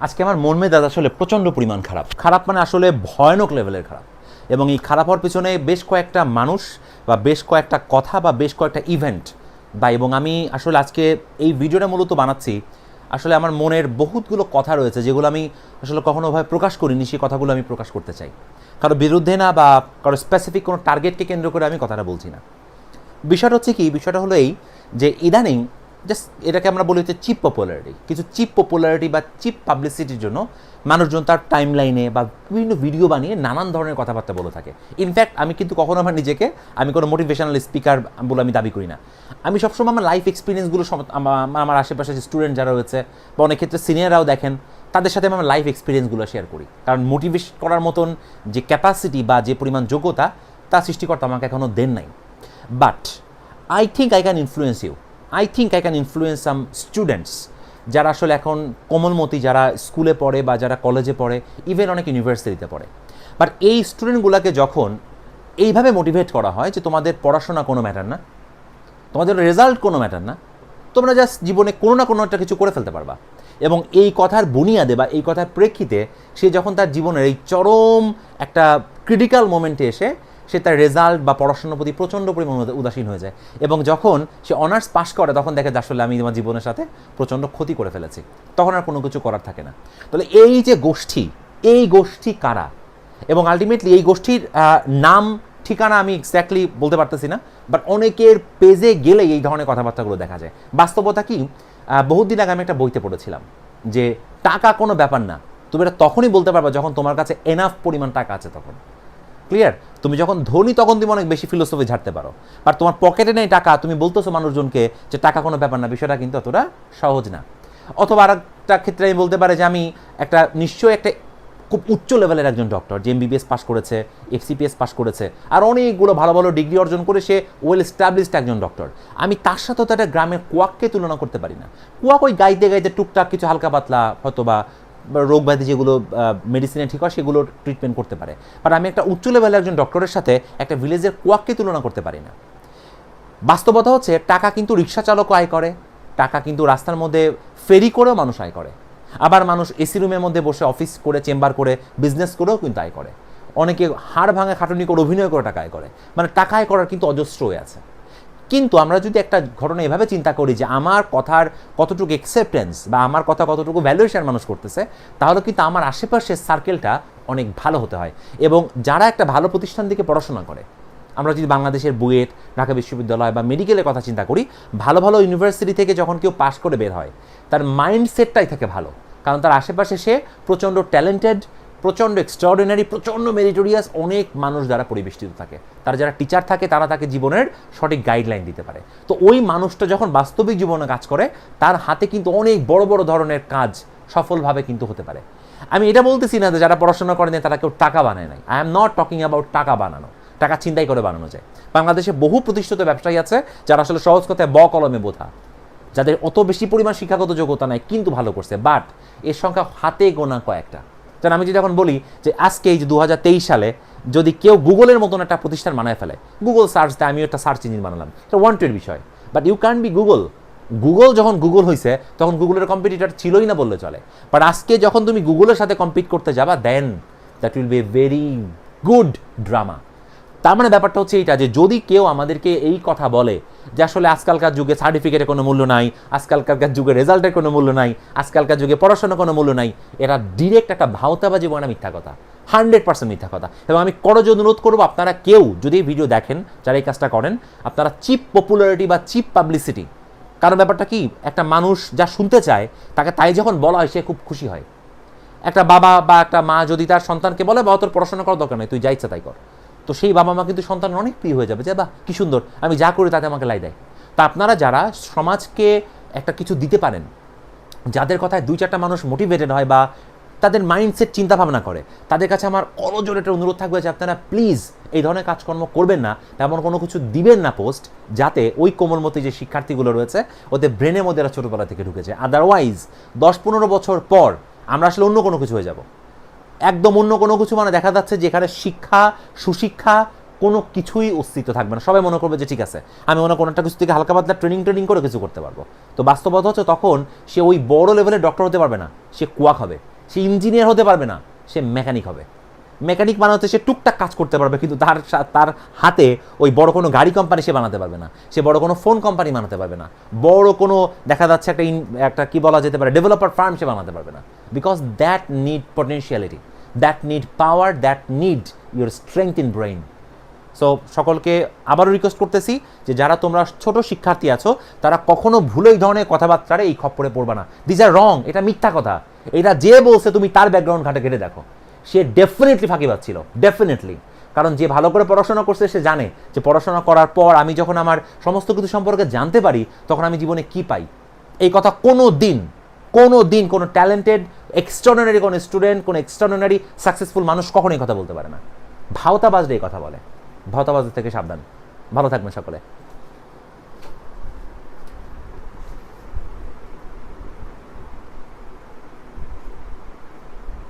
আজকে আমার মন মেজাজ আসলে প্রচণ্ড পরিমাণ খারাপ। খারাপ মানে আসলে ভয়ানক লেভেলের খারাপ। এবং এই খারাপ হওয়ার পিছনে বেশ কয়েকটা মানুষ বা বেশ কয়েকটা কথা বা বেশ কয়েকটা ইভেন্ট বা এবং আমি আসলে আজকে এই ভিডিওটা মূলত বানাচ্ছি, আসলে আমার মনের বহুতগুলো কথা রয়েছে যেগুলো আমি আসলে কখনোভাবে প্রকাশ করিনি সেই কথাগুলো আমি প্রকাশ করতে চাই। কারও বিরুদ্ধে না বা কারও স্পেসিফিক কোনো টার্গেটকে কেন্দ্র করে আমি কথাটা বলছি না। বিষয়টা হচ্ছে কি? বিষয়টা হলো এই যে ইদানিং জাস্ট এটাকে আমরা বলি হচ্ছে চিপ পপুলারিটি কিছু চিপ পপুলারিটি বা চিপ পাবলিসিটির জন্য মানুষজন তার টাইম লাইনে বা বিভিন্ন ভিডিও বানিয়ে নানান ধরনের কথাবার্তা বলে থাকে। ইনফ্যাক্ট আমি কিন্তু কখনো আমার নিজেকে, আমি কোনো মোটিভেশনাল স্পিকার বলে আমি দাবি করি না। আমি সবসময় আমার লাইফ এক্সপিরিয়েন্সগুলো আমার আশেপাশে স্টুডেন্ট যারা রয়েছে বা অনেক ক্ষেত্রে সিনিয়ররাও দেখেন, তাদের সাথে আমার লাইফ এক্সপিরিয়েন্সগুলো শেয়ার করি। কারণ মোটিভেট করার মতন যে ক্যাপাসিটি বা যে পরিমাণ যোগ্যতা, তা সৃষ্টিকর্তা আমাকে এখনও দেন নাই। But I think I can influence you I think I can influence some students যারা আসলে এখন কোমলমতি, যারা স্কুলে পড়ে বা যারা কলেজে পড়ে ইভেন অনেক ইউনিভার্সিটিতে পড়ে। বাট এই স্টুডেন্টগুলোকে যখন এইভাবে মোটিভেট করা হয় যে তোমাদের পড়াশোনা কোনো ম্যাটার না, তোমাদের রেজাল্ট কোনো ম্যাটার না, তোমরা জাস্ট জীবনে কোনো না কোনো একটা কিছু করে ফেলতে পারবা। এবং এই কথার বুনিয়াদে বা এই কথার প্রেক্ষিতে সে যখন তার জীবনের এই চরম একটা ক্রিটিক্যাল মোমেন্টে এসে সে তার রেজাল্ট বা পড়াশোনার প্রতি প্রচণ্ড পরিমাণ উদাসীন হয়ে যায়। এবং যখন সে অনার্স পাস করে, তখন দেখে আসলে আমি আমার জীবনের সাথে প্রচণ্ড ক্ষতি করে ফেলেছি। তখন আর কোনো কিছু করার থাকে না। তাহলে এই যে গোষ্ঠী, এই গোষ্ঠী কারা? এবং আলটিমেটলি এই গোষ্ঠীর নাম, ঠিকানা আমি এক্স্যাক্টলি বলতে পারতেছি না বাট অনেকের পেজে গেলেই এই ধরনের কথাবার্তাগুলো দেখা যায়। বাস্তবতা কি? বহুদিন আগে আমি একটা বইতে পড়েছিলাম যে টাকা কোনো ব্যাপার না, তুমি এটা তখনই বলতে পারবা যখন তোমার কাছে এনাফ পরিমাণ টাকা আছে তখন। ক্লিয়ার তুমি যখন ধনী, তখন তুমি অনেক বেশি ফিলোসফি ঝাড়তে পারো। আর তোমার পকেটে নেই টাকা, তুমি বলতেছো মানুষজনকে যে টাকা কোনো ব্যাপার না, বিষয়টা কিন্তু অতটা সহজ না। অথবা আর একটা ক্ষেত্রে আমি বলতে পারে যে আমি একটা, নিশ্চয়ই একটা খুব উচ্চ লেভেলের একজন ডক্টর যে এমবিবিএস পাস করেছে এফসিপিএস পাস করেছে, আর অনেকগুলো ভালো ভালো ডিগ্রি অর্জন করে সে ওয়েল এস্টাবলিশড একজন ডক্টর আমি তার সাথে তো একটা গ্রামের কুয়াককে তুলনা করতে পারি না। কুয়াক ওই গাইতে গাইতে টুকটাক কিছু হালকা পাতলা হয়তো বা রোগ ব্যাধি যেগুলো মেডিসিনে ঠিক হয়, সেগুলো ট্রিটমেন্ট করতে পারে। বাট আমি একটা উচ্চ লেভেলের একজন ডক্টরের সাথে একটা ভিলেজের কুয়াককে তুলনা করতে পারি না। বাস্তবতা হচ্ছে, টাকা কিন্তু রিক্সা চালকও আয় করে, টাকা কিন্তু রাস্তার মধ্যে ফেরি করেও মানুষ আয় করে। আবার মানুষ এসি রুমের মধ্যে বসে অফিস করে চেম্বার করে বিজনেস করেও কিন্তু আয় করে। অনেকে হাড় ভাঙা খাটুনি করে, অভিনয় করে টাকা আয় করে। মানে টাকা আয় করার কিন্তু অজস্র হয়ে আছে। কিন্তু আমরা যদি একটা ঘটনা এভাবে চিন্তা করি যে আমার কথার কতটুকু অ্যাকসেপ্টেন্স বা আমার কথা কতটুকু ভ্যালুয়েশন মানুষ করতেছে, তাহলে কিন্তু আমার আশেপাশের সার্কেলটা অনেক ভালো হতে হয়। এবং যারা একটা ভালো প্রতিষ্ঠান থেকে পড়াশোনা করে, আমরা যদি বাংলাদেশের বুয়েট, ঢাকা বিশ্ববিদ্যালয় বা মেডিকেলের কথা চিন্তা করি, ভালো ভালো ইউনিভার্সিটি থেকে যখন কেউ পাশ করে বের হয়, তার মাইন্ডসেটটাই থাকে ভালো। কারণ তার আশেপাশে সে প্রচণ্ড ট্যালেন্টেড প্রচণ্ড এক্সট্রাঅর্ডিনারি প্রচণ্ড মেরিটোরিয়াস অনেক মানুষ দ্বারা পরিবেষ্টিত থাকে। তারা যারা টিচার থাকে, তারা তাকে জীবনের সঠিক গাইডলাইন দিতে পারে। তো ওই মানুষটা যখন বাস্তবিক জীবনে কাজ করে, তার হাতে কিন্তু অনেক বড় বড় ধরনের কাজ সফলভাবে কিন্তু হতে পারে। আমি এটা বলতেছি না যে যারা পড়াশোনা করেন তারা কেউ টাকা বানায় নাই। I am not talking about টাকা বানানো। টাকা চিন্তাই করে বানানো যায়। বাংলাদেশে বহু প্রতিষ্ঠিত ব্যবসায়ী আছে, যারা আসলে সহজ কথায় ব কলমে বোঝা। যাদের অত বেশি পরিমাণ শিক্ষাগত যোগ্যতা নাই, কিন্তু ভালো করছে। বাট এর সংখ্যা হাতে গোনা কয়েকটা। যেন আমি যদি এখন বলি যে আজকে এই যে দু হাজার তেইশ সালে যদি কেউ গুগলের মতন একটা প্রতিষ্ঠান বানায় ফেলে, গুগল সার্চ দেয়, আমিও একটা সার্চ ইঞ্জিন বানালাম। এটা ওয়ান্টেড বিষয়। But you can be Google Google যখন গুগল হয়েছে তখন গুগলের কম্পিটিটার ছিলই না বললে চলে। বাট আজকে যখন তুমি গুগলের সাথে কম্পিট করতে যাবা then that will be very good drama তার মানে ব্যাপারটা হচ্ছে এইটা যে যদি কেউ আমাদেরকে এই কথা বলে যে আসলে আজকালকার যুগে সার্টিফিকেটের কোনো মূল্য নাই আজকালকার যুগে রেজাল্টের কোনো মূল্য নাই, আজকালকার যুগে পড়াশোনার কোনো মূল্য নাই, এটা ডিরেক্ট একটা ভাওতাবাজি বনা মিথ্যা কথা হান্ড্রেড পার্সেন্ট মিথ্যা কথা। এবং আমি করজ অনুরোধ করব, আপনারা কেউ যদি এই ভিডিও দেখেন, যারা এই কাজটা করেন, আপনারা চিপ পপুলারিটি বা চিপ পাবলিসিটি কারণ ব্যাপারটা কি? একটা মানুষ যা শুনতে চায়, তাকে তাই যখন বলা হয়, সে খুব খুশি হয়। একটা বাবা বা একটা মা যদি তার সন্তানকে বলে বা তোর পড়াশোনা করার দরকার নেই, তুই যা ইচ্ছা তাই কর। তো সেই বাবা মা কিন্তু সন্তানের অনেক প্রিয় হয়ে যাবে যে বা কি সুন্দর, আমি যা করি তাতে আমাকে লাই দেয়। তা আপনারা যারা সমাজকে একটা কিছু দিতে পারেন, যাদের কথায় দুই চারটা মানুষ মোটিভেটেড হয় বা তাদের মাইন্ডসেট চিন্তা ভাবনা করে, তাদের কাছে আমার করজোর একটা অনুরোধ থাকবে যে, আপনারা প্লিজ এই ধরনের কাজকর্ম করবেন না, তেমন কোনো কিছু দিবেন না পোস্ট যাতে ওই কোমলমতি যে শিক্ষার্থীগুলো রয়েছে, ওদের ব্রেনের মধ্যে এরা ছোটোবেলা থেকে ঢুকেছে। আদারওয়াইজ দশ পনেরো বছর পর আমরা আসলে অন্য কোনো কিছু হয়ে যাব। একদম অন্য কোনো কিছু মানে দেখা যাচ্ছে যেখানে শিক্ষা, সুশিক্ষা কোনো কিছুই অস্তিত্ব থাকবে না। সবাই মনে করবে যে ঠিক আছে, আমি মনে কোনো একটা কিছু থেকে হালকা পাতলা ট্রেনিং ট্রেনিং করে কিছু করতে পারব। তো বাস্তবতা হচ্ছে তখন সে ওই বড় লেভেলের ডক্টর হতে পারবে না, সে কুয়াক হবে, সে ইঞ্জিনিয়ার হতে পারবে না, সে মেকানিক হবে। মেকানিক বানাতে সে টুকটাক কাজ করতে পারবে, কিন্তু তার তার হাতে ওই বড় কোনো গাড়ি কোম্পানি সে বানাতে পারবে না। সে বড় কোনো ফোন কোম্পানি বানাতে পারবে না। বড় কোনো দেখা যাচ্ছে একটা একটা কি বলা যেতে পারে ডেভেলপার ফার্ম সে বানাতে পারবে না। Because that need potentiality that need power that need your strength in brain so সকলকে আবারও রিকোয়েস্ট করতেছি যে যারা তোমরা ছোট শিক্ষার্থী আছো, তারা কখনো ভুলো এই ধরনের কথাবার্তারে এই খপ্পরে পড়বা না। দিস আর রং এটা মিথ্যা কথা। এটা যে বলছে তুমি তার ব্যাকগ্রাউন্ড ঘাটে ঘেটে দেখো। সে ডেফিনেটলি ফাঁকিবাদ ছিল ডেফিনেটলি কারণ যে ভালো করে পড়াশোনা করছে, সে জানে যে পড়াশোনা করার পর আমি যখন আমার সমস্ত কিছু সম্পর্কে জানতে পারি, তখন আমি জীবনে কি পাই। এই কথা কোনো দিন কোনো দিন কোনো ট্যালেন্টেড এক্সট্রাঅর্ডিনারি কোনো স্টুডেন্ট কোনো এক্সট্রাঅর্ডিনারি সাকসেসফুল মানুষ কখনোই কথা বলতে পারে না। ভাওতাবাজরা এই কথা বলে। ভাওতাবাজ থেকে সাবধান। ভালো থাকবেন সকলে।